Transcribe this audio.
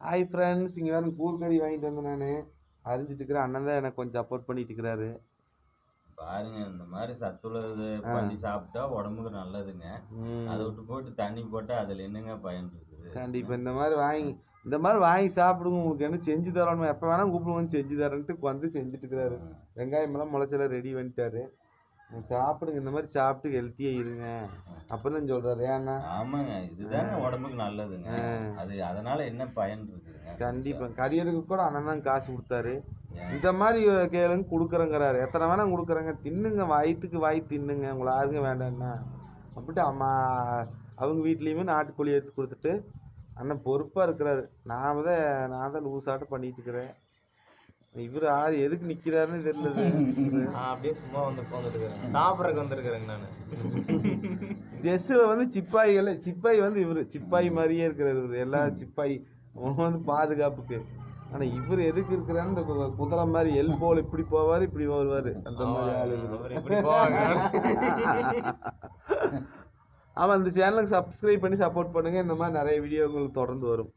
Hi friends இங்கே வேறு கூழ்கறி வாங்கிட்டு வந்தேன் நான். அரிஞ்சிட்டு இருக்கிறேன் அண்ணன் தான் எனக்கு கொஞ்சம் சப்போர்ட் பண்ணிட்டு இருக்கிறாரு. பாருங்க இந்த மாதிரி சத்துள்ளது பண்ணி சாப்பிட்டா உடம்புக்கு நல்லதுங்க. அதை விட்டு போட்டு தண்ணி போட்டா அதுல என்னங்க பயன் இருக்குது? கண்டிப்பா இந்த மாதிரி வாங்கி இந்த மாதிரி வாங்கி சாப்பிடுங்க. உங்களுக்கு என்ன செஞ்சு தரணும் எப்போ வேணா கூப்பிடுங்க செஞ்சு தரேன்ட்டு வந்து செஞ்சுட்டு இருக்கிறாரு. வெங்காயம் எல்லாம் முளைச்செல்லாம் ரெடி பண்ணிட்டாரு. சாப்பிடுங்க இந்த மாதிரி சாப்பிட்டு ஹெல்த்தியா இருங்க. அப்பதான் சொல்றாரு. ஏன்னா ஆமாங்க இதுதாங்க உடம்புக்கு நல்லதுங்க. அது அதனால என்ன பயன் இருக்குதுங்க? கண்டிப்பா. கரியருக்கு கூட அண்ணன் தான் காசு கொடுத்தாரு? இந்த மாதிரி கேளுங்க கொடுக்குறேங்கிறாரு. எத்தனை வேணா கொடுக்குறேங்க. தின்னுங்க வயிற்றுக்கு வாய் தின்னுங்க. உங்களை யாருங்க வேண்டாம்னா அப்படின்ட்டு அம்மா அவங்க வீட்லேயுமே நாட்டுக்கோழி எடுத்து கொடுத்துட்டு அண்ணன் பொறுப்பாக இருக்கிறாரு. நான் தான் நான் தான் லூசாட்டம் பண்ணிட்டு இருக்கிறேன். இவர் யார் எதுக்கு நிற்கிறாருன்னு தெரியல அப்படியே சும்மா வந்து உட்காந்துட்டு இருக்கிறேன் சாப்பிட்றதுக்கு வந்திருக்கிறேங்க நான். ஜெஸ்ஸில் வந்து சிப்பாய்கள் சிப்பாய் வந்து இவர். சிப்பாய் மாதிரியே இருக்கிறாரு இவர். எல்லா சிப்பாய் அவன் வந்து பாதுகாப்புக்கு ஆனால் இவர் எதுக்கு இருக்கிறான்னு இந்த குதிரை மாதிரி எல் போல் இப்படி போவார் இப்படி வருவார். அந்த மாதிரி ஆளு ஆமாம் இந்த சேனலுக்கு சப்ஸ்கிரைப் பண்ணி சப்போர்ட் பண்ணுங்க. இந்த மாதிரி நிறைய வீடியோ உங்களுக்கு தொடர்ந்து வரும்.